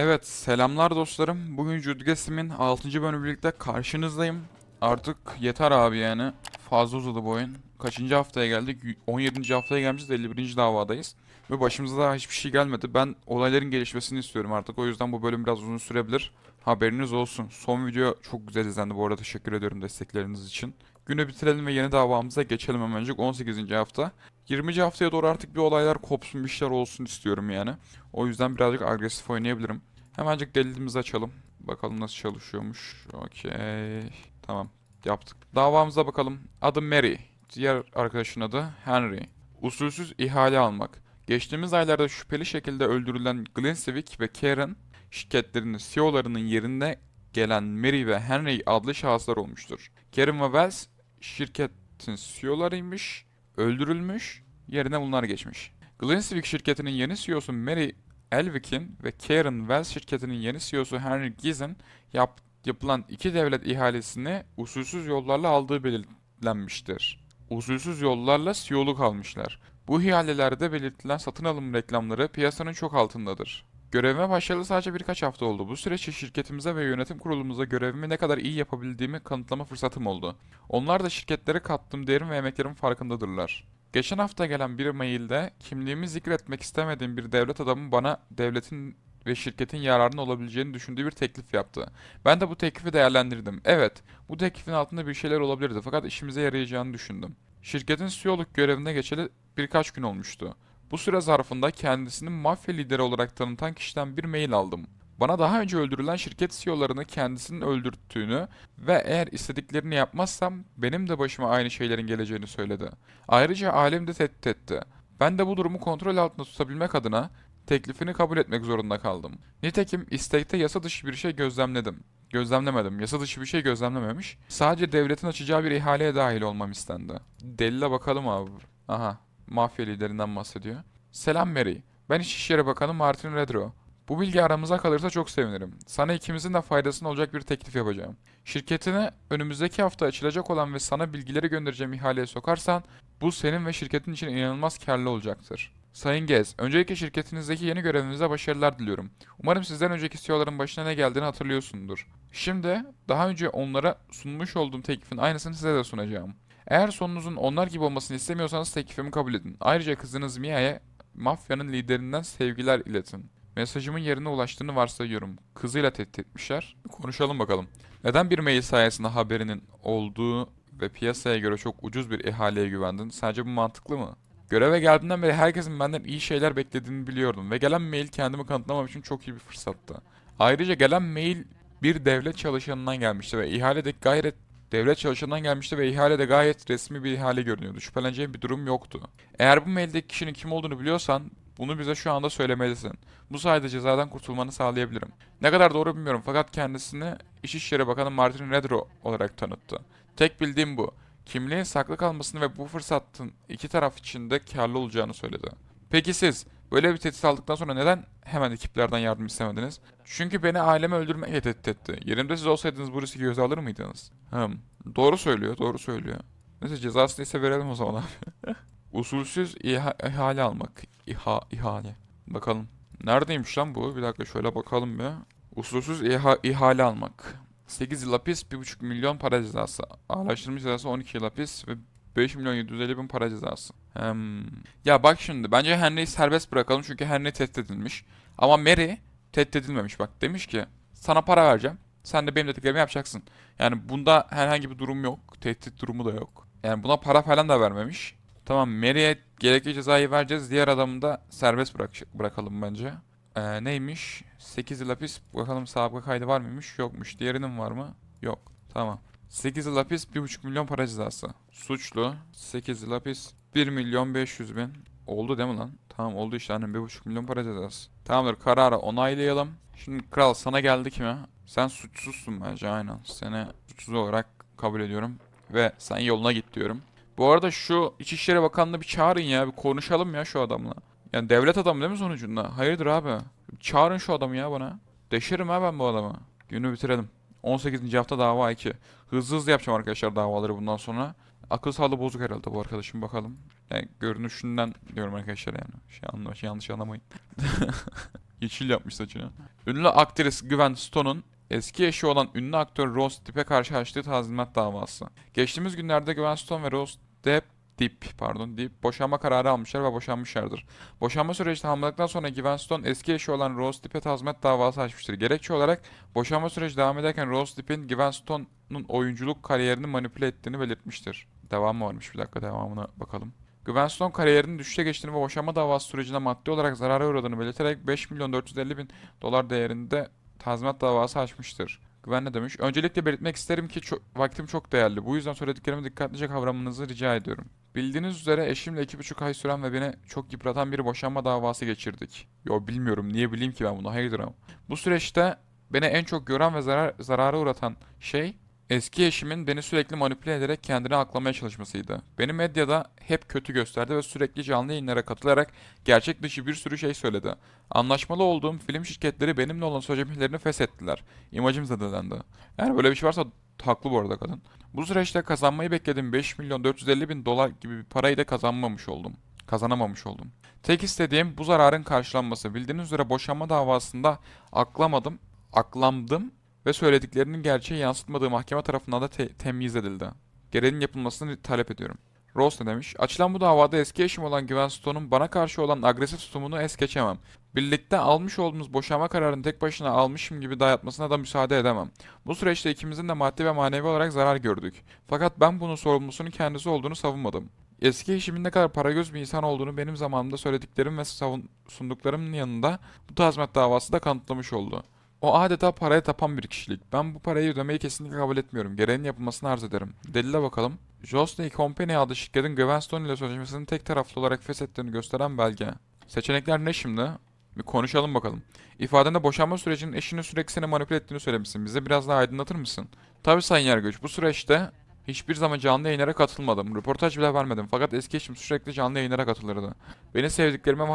Evet, selamlar dostlarım. Bugün Judgestim'in 6. bölümü birlikte karşınızdayım. Artık yeter abi yani. Fazla uzadı bu oyun. Kaçıncı haftaya geldik? Y- 17. haftaya gelmişiz, 51. davadayız. Ve başımıza daha hiçbir şey gelmedi. Ben olayların gelişmesini istiyorum artık. O yüzden bu bölüm biraz uzun sürebilir. Haberiniz olsun. Son video çok güzel izlendi. Bu arada teşekkür ediyorum destekleriniz için. Günü bitirelim ve yeni davamıza geçelim hemencik. 18. hafta. 20. haftaya doğru artık bir olaylar kopsun, bir şeyler olsun istiyorum yani. O yüzden birazcık agresif oynayabilirim. Hemencik delilimizi açalım. Bakalım nasıl çalışıyormuş. Okey. Tamam. Yaptık. Davamıza bakalım. Adı Mary. Diğer arkadaşın adı Henry. Usulsüz ihale almak. Geçtiğimiz aylarda şüpheli şekilde öldürülen Glensivic ve Karen şirketlerinin CEO'larının yerine gelen Mary ve Henry adlı şahıslar olmuştur. Karen ve Wells şirketin CEO'larıymış, öldürülmüş, yerine bunlar geçmiş. Glensivic şirketinin yeni CEO'su Mary Elvick'in ve Karen Wells şirketinin yeni CEO'su Henry Giz'in yap, yapılan iki devlet ihalesini usulsüz yollarla aldığı belirlenmiştir. Usulsüz yollarla CEO'luk almışlar. Bu ihalelerde belirtilen satın alım reklamları piyasanın çok altındadır. Görevime başlayalı sadece birkaç hafta oldu. Bu süreçte şirketimize ve yönetim kurulumuza görevimi ne kadar iyi yapabildiğimi kanıtlama fırsatım oldu. Onlar da şirketlere kattığım değerim ve emeklerimin farkındadırlar. Geçen hafta gelen bir mailde kimliğimi zikretmek istemediğim bir devlet adamı bana devletin ve şirketin yararına olabileceğini düşündüğü bir teklif yaptı. Ben de bu teklifi değerlendirdim. Evet, bu teklifin altında bir şeyler olabilirdi fakat işimize yarayacağını düşündüm. Şirketin CEO'luk görevine geçeli birkaç gün olmuştu. Bu süre zarfında kendisini mafya lideri olarak tanıtan kişiden bir mail aldım. Bana daha önce öldürülen şirket CEO'larını kendisinin öldürttüğünü ve eğer istediklerini yapmazsam benim de başıma aynı şeylerin geleceğini söyledi. Ayrıca ailemi de tehdit etti. Ben de bu durumu kontrol altında tutabilmek adına teklifini kabul etmek zorunda kaldım. Nitekim istekte yasa dışı bir şey gözlemledim. Gözlemlemedim. Yasa dışı bir şey gözlemlememiş. Sadece devletin açacağı bir ihaleye dahil olmam istendi. Delile bakalım abi. Aha. Mafya liderinden bahsediyor. Selam Mary. Ben İçişleri Bakanı Martin Redro. Bu bilgi aramıza kalırsa çok sevinirim. Sana ikimizin de faydasına olacak bir teklif yapacağım. Şirketine önümüzdeki hafta açılacak olan ve sana bilgileri göndereceğim ihaleye sokarsan bu senin ve şirketin için inanılmaz karlı olacaktır. Sayın Gez, öncelikle şirketinizdeki yeni görevinize başarılar diliyorum. Umarım sizden önceki CEO'ların başına ne geldiğini hatırlıyorsundur. Şimdi daha önce onlara sunmuş olduğum teklifin aynısını size de sunacağım. Eğer sonunuzun onlar gibi olmasını istemiyorsanız teklifimi kabul edin. Ayrıca kızınız Mia'ya mafyanın liderinden sevgiler iletin. Mesajımın yerine ulaştığını varsayıyorum. Kızıyla tehdit etmişler. Konuşalım bakalım. Neden bir mail sayesinde haberinin olduğu ve piyasaya göre çok ucuz bir ihaleye güvendin? Sence bu mantıklı mı? Göreve geldiğinden beri herkesin benden iyi şeyler beklediğini biliyordum ve gelen mail kendimi kanıtlamam için çok iyi bir fırsattı. Ayrıca gelen mail bir devlet çalışanından gelmişti ve ihalede gayret devlet çalışanından gelmişti ve ihalede gayet resmi bir ihale görünüyordu. Şüpheleneceğim bir durum yoktu. Eğer bu maildeki kişinin kim olduğunu biliyorsan bunu bize şu anda söylemelisin. Bu sayede cezadan kurtulmanı sağlayabilirim. Ne kadar doğru bilmiyorum fakat kendisini İçişleri Bakanı Martin Redro olarak tanıttı. Tek bildiğim bu. Kimliğin saklı kalmasını ve bu fırsatın iki taraf için de karlı olacağını söyledi. Peki siz böyle bir tehdit aldıktan sonra neden hemen ekiplerden yardım istemediniz? Çünkü beni ailemi öldürmekle tehdit etti. Yerimde siz olsaydınız bu riski göze alır mıydınız? Hım. Doğru söylüyor, doğru söylüyor. Neyse cezasını ise verelim o zaman abi. Usulsüz iha- ihale almak. İha ihale. Bakalım. Neredeymiş lan bu? Bir dakika şöyle bakalım bir. Usulsüz iha- ihale almak. 8 yıl hapis, 1,5 milyon para cezası. Ağırlaştırılmış cezası 12 yıl hapis ve 5 milyon 750 bin para cezası. Hem... Ya bak şimdi bence Henry'i serbest bırakalım çünkü Henry tehdit edilmiş. Ama Mary tehdit edilmemiş bak. Demiş ki sana para vereceğim. Sen de benim dediklerimi yapacaksın. Yani bunda herhangi bir durum yok. Tehdit durumu da yok. Yani buna para falan da vermemiş. Tamam Mary'e gerekli cezayı vereceğiz. Diğer adamı da serbest bırak bırakalım bence. Ee, neymiş? 8 yıl hapis. Bakalım sabıka kaydı var mıymış? Yokmuş. Diğerinin var mı? Yok. Tamam. 8 yıl hapis 1,5 milyon para cezası. Suçlu. 8 yıl hapis 1 milyon 500 bin. Oldu değil mi lan? Tamam oldu işte annem 1,5 milyon para cezası. Tamamdır kararı onaylayalım. Şimdi kral sana geldik mi? Sen suçsuzsun bence aynen. Seni suçsuz olarak kabul ediyorum. Ve sen yoluna git diyorum. Bu arada şu İçişleri Bakanlığı bir çağırın ya. Bir konuşalım ya şu adamla. Yani devlet adamı değil mi sonucunda? Hayırdır abi? Çağırın şu adamı ya bana. Deşerim ha ben bu adamı. Günü bitirelim. 18. hafta dava 2. Hızlı hızlı yapacağım arkadaşlar davaları bundan sonra. Akıl sağlığı bozuk herhalde bu arkadaşım bakalım. Yani görünüşünden diyorum arkadaşlar yani. Şey anlaş, yanlış anlamayın. Yeşil yapmış saçını. Ünlü aktris Gwen Stone'un eski eşi olan ünlü aktör Rose Depp'e karşı açtığı tazminat davası. Geçtiğimiz günlerde Gwen Stone ve Rose Depp Depp pardon Depp boşanma kararı almışlar ve boşanmışlardır. Boşanma süreci tamamladıktan sonra Gwen Stone eski eşi olan Rose Depp'e tazminat davası açmıştır. Gerekçe olarak boşanma süreci devam ederken Rose Depp'in Gwen Stone'un oyunculuk kariyerini manipüle ettiğini belirtmiştir. Devamı varmış bir dakika devamına bakalım. Güven Stone kariyerinin düşüşe geçtiğini ve boşanma davası sürecinde maddi olarak zarara uğradığını belirterek 5 milyon 450 bin dolar değerinde tazminat davası açmıştır. Güven ne demiş? Öncelikle belirtmek isterim ki ço- vaktim çok değerli. Bu yüzden söylediklerimi dikkatlice kavramanızı rica ediyorum. Bildiğiniz üzere eşimle iki buçuk ay süren ve beni çok yıpratan bir boşanma davası geçirdik. Yo bilmiyorum niye bileyim ki ben bunu hayırdır ama. Bu süreçte beni en çok gören ve zarar, zarara uğratan şey Eski eşimin beni sürekli manipüle ederek kendini aklamaya çalışmasıydı. Beni medyada hep kötü gösterdi ve sürekli canlı yayınlara katılarak gerçek dışı bir sürü şey söyledi. Anlaşmalı olduğum film şirketleri benimle olan sözleşmelerini feshettiler. İmajım zedelendi. Yani böyle bir şey varsa haklı bu arada kadın. Bu süreçte kazanmayı beklediğim 5 milyon 450 bin dolar gibi bir parayı da kazanmamış oldum. Kazanamamış oldum. Tek istediğim bu zararın karşılanması. Bildiğiniz üzere boşanma davasında aklamadım, aklamdım ve söylediklerinin gerçeği yansıtmadığı mahkeme tarafından da te- temyiz edildi. Gereğinin yapılmasını talep ediyorum. Rose ne demiş? Açılan bu davada eski eşim olan Gwen Stone'un bana karşı olan agresif tutumunu es geçemem. Birlikte almış olduğumuz boşanma kararını tek başına almışım gibi dayatmasına da müsaade edemem. Bu süreçte ikimizin de maddi ve manevi olarak zarar gördük. Fakat ben bunun sorumlusunun kendisi olduğunu savunmadım. Eski eşimin ne kadar paragöz bir insan olduğunu benim zamanımda söylediklerim ve savun sunduklarımın yanında bu tazminat davası da kanıtlamış oldu. O adeta paraya tapan bir kişilik. Ben bu parayı ödemeyi kesinlikle kabul etmiyorum. Gereğinin yapılmasını arz ederim. Delile bakalım. Josney Company adlı şirketin Gwenstone ile sözleşmesini tek taraflı olarak feshettiğini gösteren belge. Seçenekler ne şimdi? Bir konuşalım bakalım. İfadende boşanma sürecinin eşinin sürekli seni manipüle ettiğini söylemişsin. Bize biraz daha aydınlatır mısın? Tabii Sayın Yargıç. Bu süreçte hiçbir zaman canlı yayınlara katılmadım. Röportaj bile vermedim. Fakat eski eşim sürekli canlı yayınlara katılırdı. Beni sevdiklerime ve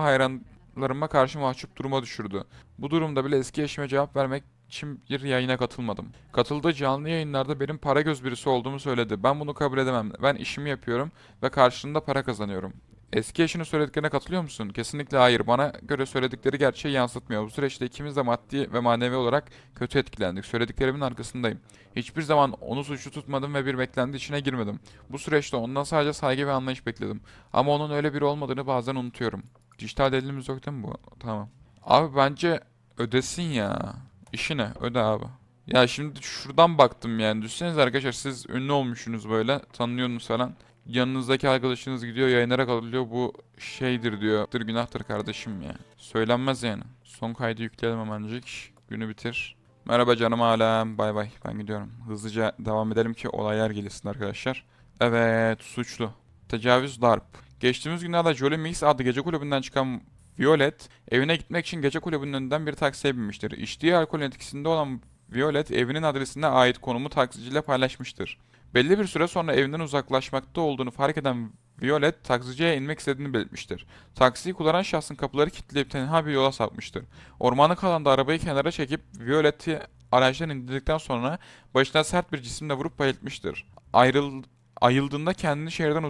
hayranlarıma karşı mahcup duruma düşürdü. Bu durumda bile eski eşime cevap vermek için bir yayına katılmadım. Katıldığı canlı yayınlarda benim para göz birisi olduğumu söyledi. Ben bunu kabul edemem. Ben işimi yapıyorum ve karşılığında para kazanıyorum. Eski eşinin söylediklerine katılıyor musun? Kesinlikle hayır. Bana göre söyledikleri gerçeği yansıtmıyor. Bu süreçte ikimiz de maddi ve manevi olarak kötü etkilendik. Söylediklerimin arkasındayım. Hiçbir zaman onu suçlu tutmadım ve bir beklenti içine girmedim. Bu süreçte ondan sadece saygı ve anlayış bekledim. Ama onun öyle biri olmadığını bazen unutuyorum. Dijital delilimiz yok değil mi bu? Tamam. Abi bence ödesin ya. İşine öde abi. Ya şimdi şuradan baktım yani. Düşünsenize arkadaşlar siz ünlü olmuşsunuz böyle. Tanınıyorsunuz falan. Yanınızdaki arkadaşınız gidiyor yayınlara katılıyor. Bu şeydir diyor. Dır günahtır kardeşim ya. Söylenmez yani. Son kaydı yükleyelim hemencik. Günü bitir. Merhaba canım alem. Bay bay. Ben gidiyorum. Hızlıca devam edelim ki olaylar gelişsin arkadaşlar. Evet suçlu. Tecavüz darp. Geçtiğimiz günlerde Jolly Mix adlı gece kulübünden çıkan Violet evine gitmek için gece kulübünün önünden bir taksiye binmiştir. İçtiği alkolün etkisinde olan Violet evinin adresine ait konumu taksiciyle paylaşmıştır. Belli bir süre sonra evinden uzaklaşmakta olduğunu fark eden Violet taksiciye inmek istediğini belirtmiştir. Taksiyi kullanan şahsın kapıları kilitleyip tenha bir yola sapmıştır. Ormanlık alanda arabayı kenara çekip Violet'i araçtan indirdikten sonra başına sert bir cisimle vurup bayıltmıştır. Ayrıl ayıldığında kendini şehirden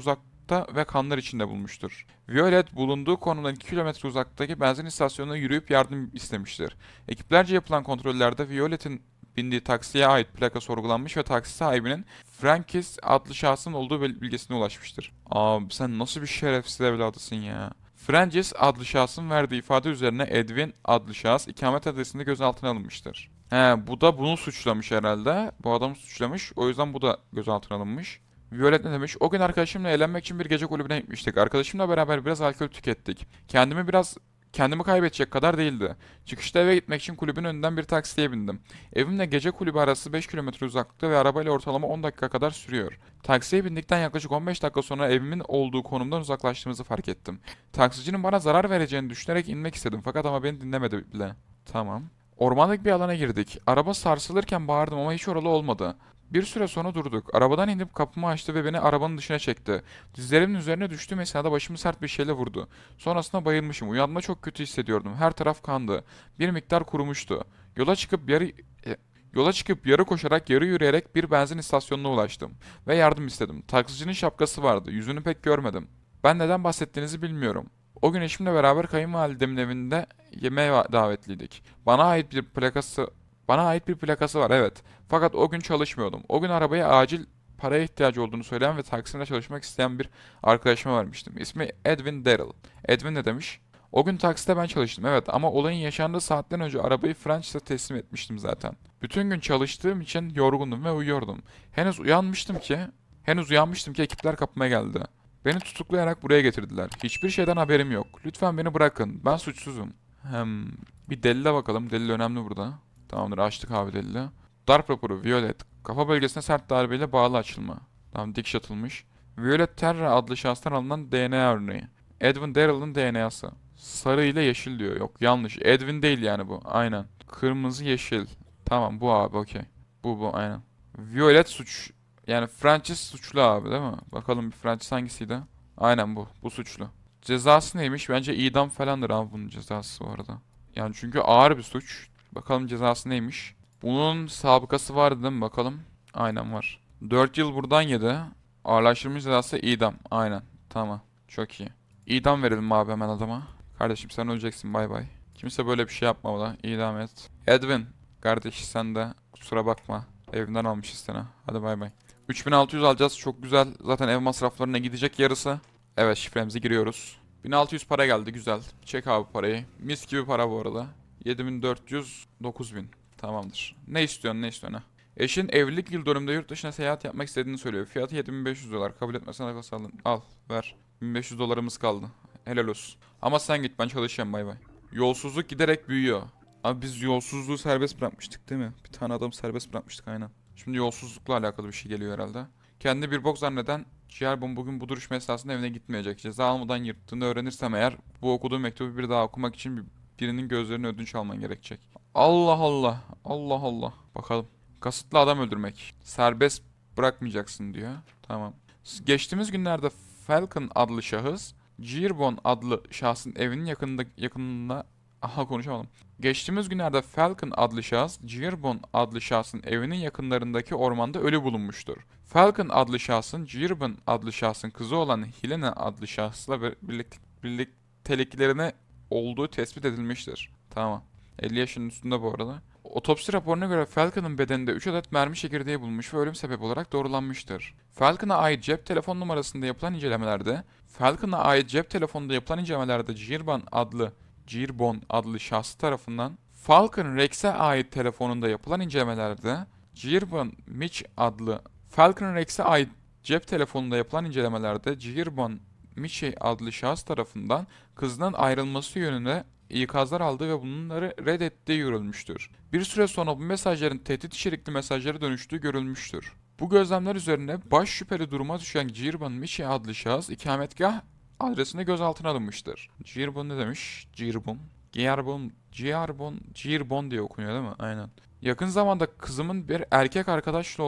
uzakta ve kanlar içinde bulmuştur. Violet bulunduğu konumdan 2 kilometre uzaktaki benzin istasyonuna yürüyüp yardım istemiştir. Ekiplerce yapılan kontrollerde Violet'in bindiği taksiye ait plaka sorgulanmış ve taksi sahibinin Frankis adlı şahsın olduğu bil- bilgisine ulaşmıştır. Abi sen nasıl bir şerefsiz evladısın ya. Francis adlı şahsın verdiği ifade üzerine Edwin adlı şahıs ikamet adresinde gözaltına alınmıştır. He bu da bunu suçlamış herhalde. Bu adamı suçlamış. O yüzden bu da gözaltına alınmış. Violet ne demiş? O gün arkadaşımla eğlenmek için bir gece kulübüne gitmiştik. Arkadaşımla beraber biraz alkol tükettik. Kendimi biraz kendimi kaybedecek kadar değildi. Çıkışta eve gitmek için kulübün önünden bir taksiye bindim. Evimle gece kulübü arası 5 kilometre uzaklıkta ve arabayla ortalama 10 dakika kadar sürüyor. Taksiye bindikten yaklaşık 15 dakika sonra evimin olduğu konumdan uzaklaştığımızı fark ettim. Taksicinin bana zarar vereceğini düşünerek inmek istedim fakat ama beni dinlemedi bile. Tamam. Ormanlık bir alana girdik. Araba sarsılırken bağırdım ama hiç oralı olmadı. Bir süre sonra durduk. Arabadan inip kapımı açtı ve beni arabanın dışına çekti. Dizlerimin üzerine düştüğüm esnada başımı sert bir şeyle vurdu. Sonrasında bayılmışım. Uyanma çok kötü hissediyordum. Her taraf kandı. Bir miktar kurumuştu. Yola çıkıp yarı e, Yola çıkıp yarı koşarak yarı yürüyerek bir benzin istasyonuna ulaştım ve yardım istedim. Taksicinin şapkası vardı. Yüzünü pek görmedim. Ben neden bahsettiğinizi bilmiyorum. O gün eşimle beraber kayınvalidemin evinde yemeğe davetliydik. Bana ait bir plakası bana ait bir plakası var evet. Fakat o gün çalışmıyordum. O gün arabaya acil paraya ihtiyacı olduğunu söyleyen ve taksinde çalışmak isteyen bir arkadaşıma vermiştim. İsmi Edwin Darrell. Edwin ne demiş? O gün takside ben çalıştım evet ama olayın yaşandığı saatten önce arabayı French'e teslim etmiştim zaten. Bütün gün çalıştığım için yorgundum ve uyuyordum. Henüz uyanmıştım ki, henüz uyanmıştım ki ekipler kapıma geldi. Beni tutuklayarak buraya getirdiler. Hiçbir şeyden haberim yok. Lütfen beni bırakın. Ben suçsuzum. Hem bir delile bakalım. Delil önemli burada. Tamamdır açtık abi delili. Darp raporu Violet. Kafa bölgesine sert darbeyle bağlı açılma. Tamam dikiş atılmış. Violet Terra adlı şahstan alınan DNA örneği. Edwin Darrell'ın DNA'sı. Sarı ile yeşil diyor. Yok yanlış. Edwin değil yani bu. Aynen. Kırmızı yeşil. Tamam bu abi okey. Bu bu aynen. Violet suç. Yani Francis suçlu abi değil mi? Bakalım bir Francis hangisiydi? Aynen bu. Bu suçlu. Cezası neymiş? Bence idam falandır abi bunun cezası bu arada. Yani çünkü ağır bir suç. Bakalım cezası neymiş? Bunun sabıkası vardı değil mi? Bakalım. Aynen var. 4 yıl buradan yedi. Ağırlaştırılmış cezası idam. Aynen. Tamam. Çok iyi. İdam verelim abi hemen adama. Kardeşim sen öleceksin bay bay. Kimse böyle bir şey yapmamalı. İdam et. Edwin. Kardeş sen de kusura bakma. Evinden almışız seni. Hadi bay bay. 3600 alacağız. Çok güzel. Zaten ev masraflarına gidecek yarısı. Evet şifremize giriyoruz. 1600 para geldi güzel. Çek abi parayı. Mis gibi para bu arada. 7400 9000. Tamamdır. Ne istiyorsun ne istiyorsun ha? Eşin evlilik yıl dönümünde yurt dışına seyahat yapmak istediğini söylüyor. Fiyatı 7500 dolar. Kabul etmezsen arkası alın. Al ver. 1500 dolarımız kaldı. Helal olsun. Ama sen git ben çalışacağım bay bay. Yolsuzluk giderek büyüyor. Abi biz yolsuzluğu serbest bırakmıştık değil mi? Bir tane adamı serbest bırakmıştık aynen. Şimdi yolsuzlukla alakalı bir şey geliyor herhalde. Kendi bir bok zanneden Ciğerbom bugün bu duruşma esnasında evine gitmeyecek. Ceza almadan yırttığını öğrenirsem eğer bu okuduğum mektubu bir daha okumak için birinin gözlerini ödünç alman gerekecek. Allah Allah. Allah Allah. Bakalım. Kasıtlı adam öldürmek. Serbest bırakmayacaksın diyor. Tamam. Geçtiğimiz günlerde Falcon adlı şahıs Girbon adlı şahsın evinin yakınında yakınında aha konuşamadım. Geçtiğimiz günlerde Falcon adlı şahıs Girbon adlı şahsın evinin yakınlarındaki ormanda ölü bulunmuştur. Falcon adlı şahsın Girbon adlı şahsın kızı olan Helena adlı şahsla bir- birlik, birlikteliklerine olduğu tespit edilmiştir. Tamam. 50 yaşının üstünde bu arada. Otopsi raporuna göre Falcon'ın bedeninde 3 adet mermi çekirdeği bulunmuş ve ölüm sebebi olarak doğrulanmıştır. Falcon'a ait cep telefon numarasında yapılan incelemelerde, Falcon'a ait cep telefonunda yapılan incelemelerde Girbon adlı Girbon adlı şahsı tarafından Falcon Rex'e ait telefonunda yapılan incelemelerde Girbon Mitch adlı Falcon Rex'e ait cep telefonunda yapılan incelemelerde Girbon Mitch adlı şahıs tarafından kızının ayrılması yönünde ikazlar aldığı ve bunları reddettiği görülmüştür. Bir süre sonra bu mesajların tehdit içerikli mesajlara dönüştüğü görülmüştür. Bu gözlemler üzerine baş şüpheli duruma düşen Girbon Michi adlı şahıs ikametgah adresinde gözaltına alınmıştır. Girbon ne demiş? Girbon. Girbon, Girbon, Girbon diye okunuyor değil mi? Aynen. Yakın zamanda kızımın bir erkek arkadaşla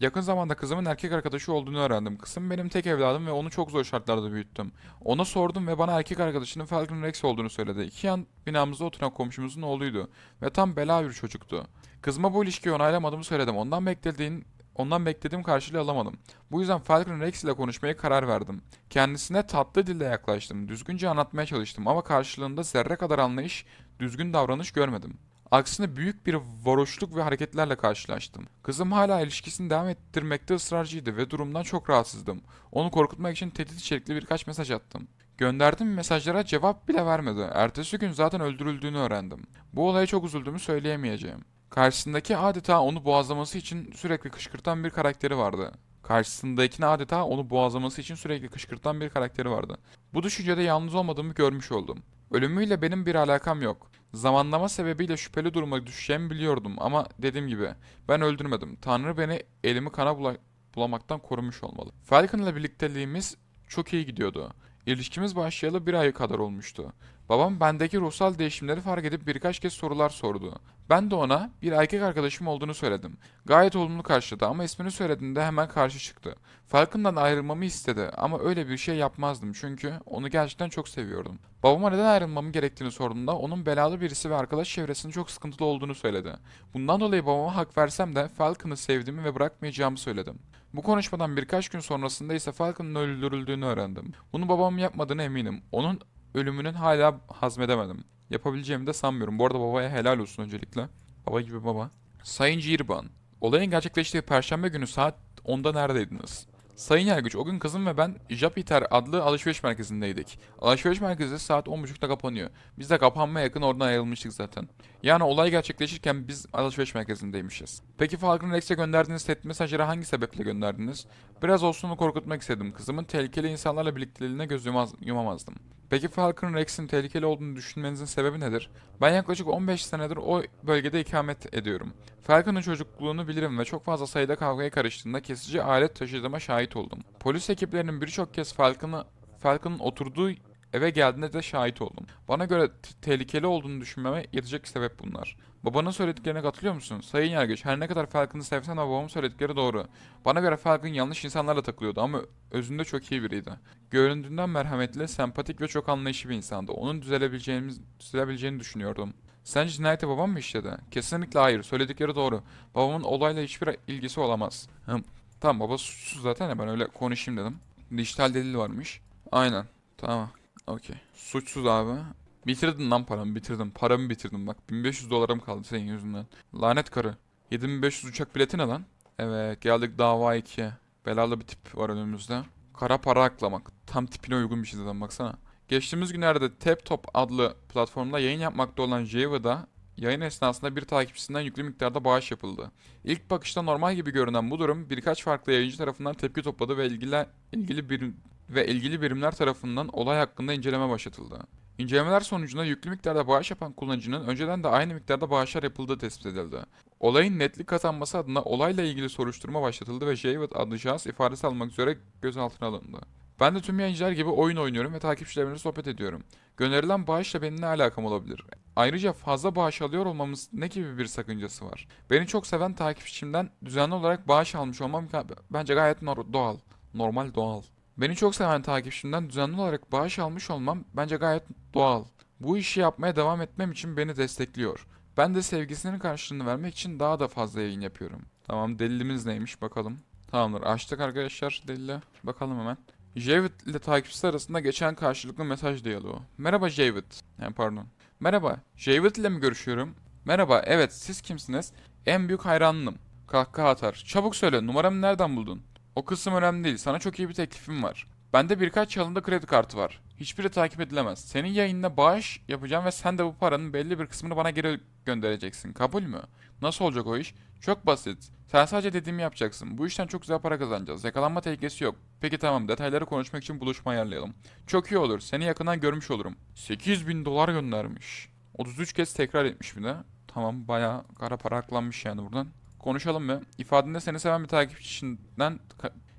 Yakın zamanda kızımın erkek arkadaşı olduğunu öğrendim. Kızım benim tek evladım ve onu çok zor şartlarda büyüttüm. Ona sordum ve bana erkek arkadaşının Falcon Rex olduğunu söyledi. İki yan binamızda oturan komşumuzun oğluydu ve tam bela bir çocuktu. Kızıma bu ilişkiyi onaylamadığımı söyledim. Ondan beklediğin Ondan beklediğim karşılığı alamadım. Bu yüzden Falcon Rex ile konuşmaya karar verdim. Kendisine tatlı dille yaklaştım. Düzgünce anlatmaya çalıştım ama karşılığında zerre kadar anlayış, düzgün davranış görmedim. Aksine büyük bir varoşluk ve hareketlerle karşılaştım. Kızım hala ilişkisini devam ettirmekte ısrarcıydı ve durumdan çok rahatsızdım. Onu korkutmak için tehdit içerikli birkaç mesaj attım. Gönderdiğim mesajlara cevap bile vermedi. Ertesi gün zaten öldürüldüğünü öğrendim. Bu olaya çok üzüldüğümü söyleyemeyeceğim. Karşısındaki adeta onu boğazlaması için sürekli kışkırtan bir karakteri vardı. Karşısındakine adeta onu boğazlaması için sürekli kışkırtan bir karakteri vardı. Bu düşüncede yalnız olmadığımı görmüş oldum. Ölümüyle benim bir alakam yok. Zamanlama sebebiyle şüpheli duruma düşeceğimi biliyordum ama dediğim gibi ben öldürmedim. Tanrı beni elimi kana bula- bulamaktan korumuş olmalı. Falcon ile birlikteliğimiz çok iyi gidiyordu. İlişkimiz başlayalı bir ay kadar olmuştu. Babam bendeki ruhsal değişimleri fark edip birkaç kez sorular sordu. Ben de ona bir erkek arkadaşım olduğunu söyledim. Gayet olumlu karşıladı ama ismini söylediğinde hemen karşı çıktı. Falcon'dan ayrılmamı istedi ama öyle bir şey yapmazdım çünkü onu gerçekten çok seviyordum. Babama neden ayrılmamı gerektiğini sorduğumda onun belalı birisi ve arkadaş çevresinin çok sıkıntılı olduğunu söyledi. Bundan dolayı babama hak versem de Falcon'ı sevdiğimi ve bırakmayacağımı söyledim. Bu konuşmadan birkaç gün sonrasında ise Falcon'ın öldürüldüğünü öğrendim. Bunu babamın yapmadığını eminim. Onun ölümünün hala hazmedemedim. Yapabileceğimi de sanmıyorum. Bu arada babaya helal olsun öncelikle. Baba gibi baba. Sayın Ciğirban, olayın gerçekleştiği perşembe günü saat 10'da neredeydiniz? Sayın Yargıç, o gün kızım ve ben Jupiter adlı alışveriş merkezindeydik. Alışveriş merkezi saat 10.30'da kapanıyor. Biz de kapanmaya yakın oradan ayrılmıştık zaten. Yani olay gerçekleşirken biz alışveriş merkezindeymişiz. Peki Falcon Rex'e gönderdiğiniz tehdit mesajları hangi sebeple gönderdiniz? Biraz olsun korkutmak istedim. Kızımın tehlikeli insanlarla birlikteliğine göz yumaz- yumamazdım. Peki Falcon Rex'in tehlikeli olduğunu düşünmenizin sebebi nedir? Ben yaklaşık 15 senedir o bölgede ikamet ediyorum. Falcon'ın çocukluğunu bilirim ve çok fazla sayıda kavgaya karıştığında kesici alet taşıdığıma şahit oldum. Polis ekiplerinin birçok kez Falcon'ı Falcon'ın oturduğu eve geldiğinde de şahit oldum. Bana göre tehlikeli olduğunu düşünmeme yetecek sebep bunlar. Babanın söylediklerine katılıyor musun? Sayın Yargıç, her ne kadar Falcon'ı sevsen de babamın söyledikleri doğru. Bana göre Falcon yanlış insanlarla takılıyordu ama özünde çok iyi biriydi. Göründüğünden merhametli, sempatik ve çok anlayışlı bir insandı. Onun düzelebileceğimiz, düzelebileceğini düşünüyordum. Sence cinayeti babam mı işledi? Kesinlikle hayır. Söyledikleri doğru. Babamın olayla hiçbir ilgisi olamaz. Hım. Tamam baba suçsuz zaten ya ben öyle konuşayım dedim. Dijital delil varmış. Aynen. Tamam. Okey. Suçsuz abi. Bitirdin lan paramı bitirdim. Paramı bitirdim bak. 1500 dolarım kaldı senin yüzünden. Lanet karı. 7500 uçak bileti ne lan? Evet geldik dava 2'ye. Belalı bir tip var önümüzde. Kara para aklamak. Tam tipine uygun bir şey zaten baksana. Geçtiğimiz günlerde TapTop adlı platformda yayın yapmakta olan Javid'a yayın esnasında bir takipçisinden yüklü miktarda bağış yapıldı. İlk bakışta normal gibi görünen bu durum birkaç farklı yayıncı tarafından tepki topladı ve ilgili ilgili bir ve ilgili birimler tarafından olay hakkında inceleme başlatıldı. İncelemeler sonucunda yüklü miktarda bağış yapan kullanıcının önceden de aynı miktarda bağışlar yapıldığı tespit edildi. Olayın netlik kazanması adına olayla ilgili soruşturma başlatıldı ve Javid adlı şahıs ifadesi almak üzere gözaltına alındı. Ben de tüm yayıncılar gibi oyun oynuyorum ve takipçilerimle sohbet ediyorum. Gönderilen bağışla benim ne alakam olabilir? Ayrıca fazla bağış alıyor olmamız ne gibi bir sakıncası var? Beni çok seven takipçimden düzenli olarak bağış almış olmam bence gayet doğal. Normal doğal. Beni çok seven takipçimden düzenli olarak bağış almış olmam bence gayet doğal. Bu işi yapmaya devam etmem için beni destekliyor. Ben de sevgisinin karşılığını vermek için daha da fazla yayın yapıyorum. Tamam delilimiz neymiş bakalım. Tamamdır açtık arkadaşlar delili. Bakalım hemen. Javid ile takipçisi arasında geçen karşılıklı mesaj diyaloğu. Merhaba Javid. Yani pardon. Merhaba. Javid ile mi görüşüyorum? Merhaba. Evet siz kimsiniz? En büyük hayranınım. Kahkaha atar. Çabuk söyle numaramı nereden buldun? O kısım önemli değil. Sana çok iyi bir teklifim var. Bende birkaç yılında kredi kartı var. Hiçbiri takip edilemez. Senin yayınına bağış yapacağım ve sen de bu paranın belli bir kısmını bana geri göndereceksin. Kabul mü? Nasıl olacak o iş? Çok basit. Sen sadece dediğimi yapacaksın. Bu işten çok güzel para kazanacağız. Yakalanma tehlikesi yok. Peki tamam detayları konuşmak için buluşma ayarlayalım. Çok iyi olur. Seni yakından görmüş olurum. 800 bin dolar göndermiş. 33 kez tekrar etmiş bir de. Tamam bayağı kara para aklanmış yani buradan. Konuşalım mı? İfadende seni seven bir takipçisinden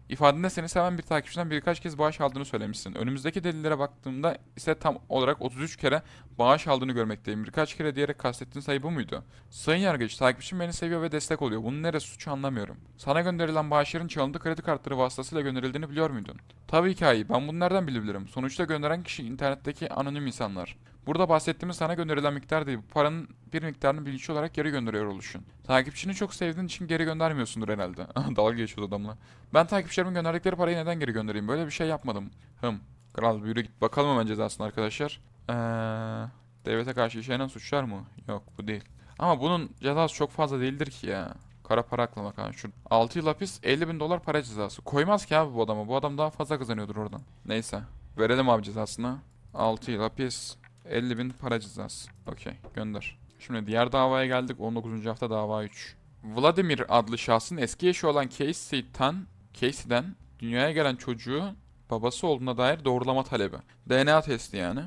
ifadende seni seven bir takipçiden birkaç kez bağış aldığını söylemişsin. Önümüzdeki delillere baktığımda ise tam olarak 33 kere bağış aldığını görmekteyim. Birkaç kere diyerek kastettiğin sayı bu muydu? Sayın Yargıç, takipçim beni seviyor ve destek oluyor. Bunun neresi suçu anlamıyorum. Sana gönderilen bağışların çalındı kredi kartları vasıtasıyla gönderildiğini biliyor muydun? Tabii ki hayır. Ben bunu nereden bilebilirim? Sonuçta gönderen kişi internetteki anonim insanlar. Burada bahsettiğimiz sana gönderilen miktar değil. Bu paranın bir miktarını bilinçli olarak geri gönderiyor oluşun. Takipçini çok sevdiğin için geri göndermiyorsundur herhalde. Dalga geçiyordu adamla. Ben takipçilerimin gönderdikleri parayı neden geri göndereyim? Böyle bir şey yapmadım. Hım. Kral yürü git. Bakalım hemen cezasına arkadaşlar. Eee... Devlete karşı işlenen suçlar mı? Yok bu değil. Ama bunun cezası çok fazla değildir ki ya. Kara para aklamak ha. Şu 6 yıl hapis 50 bin dolar para cezası. Koymaz ki abi bu adama. Bu adam daha fazla kazanıyordur oradan. Neyse. Verelim abi cezasını. 6 yıl hapis 50 bin para cezası. Okey gönder. Şimdi diğer davaya geldik. 19. hafta dava 3. Vladimir adlı şahsın eski eşi olan Casey'den, Casey'den dünyaya gelen çocuğu babası olduğuna dair doğrulama talebi. DNA testi yani.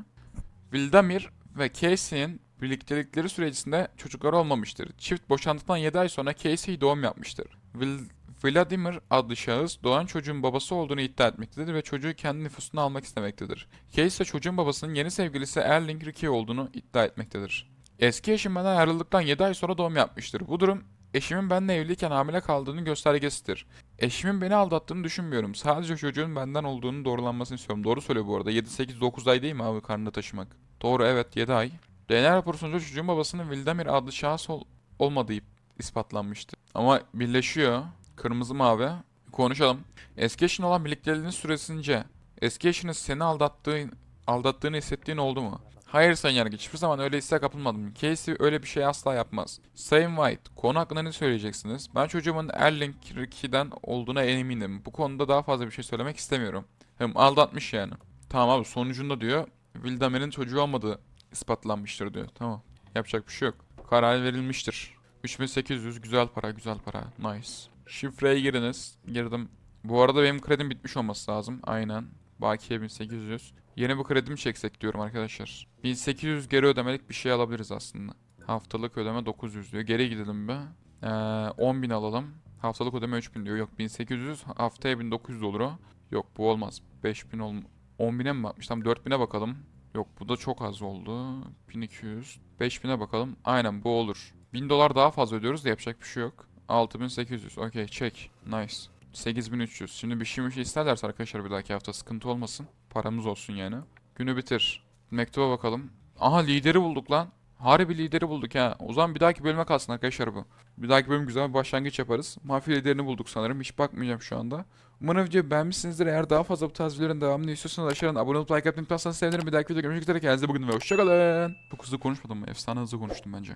Vladimir ve Casey'in birliktelikleri sürecinde çocukları olmamıştır. Çift boşandıktan 7 ay sonra Casey doğum yapmıştır. Vil- Vladimir adlı şahıs doğan çocuğun babası olduğunu iddia etmektedir ve çocuğu kendi nüfusuna almak istemektedir. Casey ise çocuğun babasının yeni sevgilisi Erling Ricky olduğunu iddia etmektedir. Eski eşim benden ayrıldıktan 7 ay sonra doğum yapmıştır. Bu durum eşimin benimle evliyken hamile kaldığının göstergesidir. Eşimin beni aldattığını düşünmüyorum. Sadece çocuğun benden olduğunu doğrulanmasını istiyorum. Doğru söylüyor bu arada. 7, 8, 9 ay değil mi abi karnında taşımak? Doğru evet 7 ay. DNA raporu sonucu çocuğun babasının Vildemir adlı şahıs ol- olmadığı ispatlanmıştı. Ama birleşiyor. Kırmızı mavi. Konuşalım. Eski eşin olan birlikteliğinin süresince eski eşinin seni aldattığı aldattığını hissettiğin oldu mu? Hayır Sayın Yargıç, hiçbir zaman öyle hisse kapılmadım. Casey öyle bir şey asla yapmaz. Sayın White, konu hakkında ne söyleyeceksiniz? Ben çocuğumun Erling Ricky'den olduğuna eminim. Bu konuda daha fazla bir şey söylemek istemiyorum. Hem aldatmış yani. Tamam abi sonucunda diyor, Wildamer'in çocuğu olmadığı ispatlanmıştır diyor. Tamam. Yapacak bir şey yok. Karar verilmiştir. 3800 güzel para güzel para. Nice. Şifreye giriniz. Girdim. Bu arada benim kredim bitmiş olması lazım. Aynen. Bakiye 1800. Yeni bir kredimi çeksek diyorum arkadaşlar. 1800 geri ödemelik bir şey alabiliriz aslında. Haftalık ödeme 900 diyor. Geri gidelim be. Ee, 10.000 alalım. Haftalık ödeme 3000 diyor. Yok 1800 haftaya 1900 olur o. Yok bu olmaz. 5000 ol 10.000'e mi bakmış? Tamam 4000'e bakalım. Yok bu da çok az oldu. 1200. 5000'e bakalım. Aynen bu olur. 1000 dolar daha fazla ödüyoruz da yapacak bir şey yok. 6800. Okey çek. Nice. 8300. Şimdi bir şey bir şey isterlerse arkadaşlar bir dahaki hafta sıkıntı olmasın. Paramız olsun yani. Günü bitir. Mektuba bakalım. Aha lideri bulduk lan. Harbi lideri bulduk ha. O zaman bir dahaki bölüme kalsın arkadaşlar bu. Bir dahaki bölüm güzel bir başlangıç yaparız. Mafya liderini bulduk sanırım. Hiç bakmayacağım şu anda. Umarım videoyu beğenmişsinizdir. Eğer daha fazla bu tarz videoların devamını istiyorsanız aşağıdan abone olup like atmayı unutmazsanız sevinirim. Bir dahaki videoda görüşmek üzere. Kendinize bakın ve hoşçakalın. Çok hızlı konuşmadım mı? Efsane hızlı konuştum bence.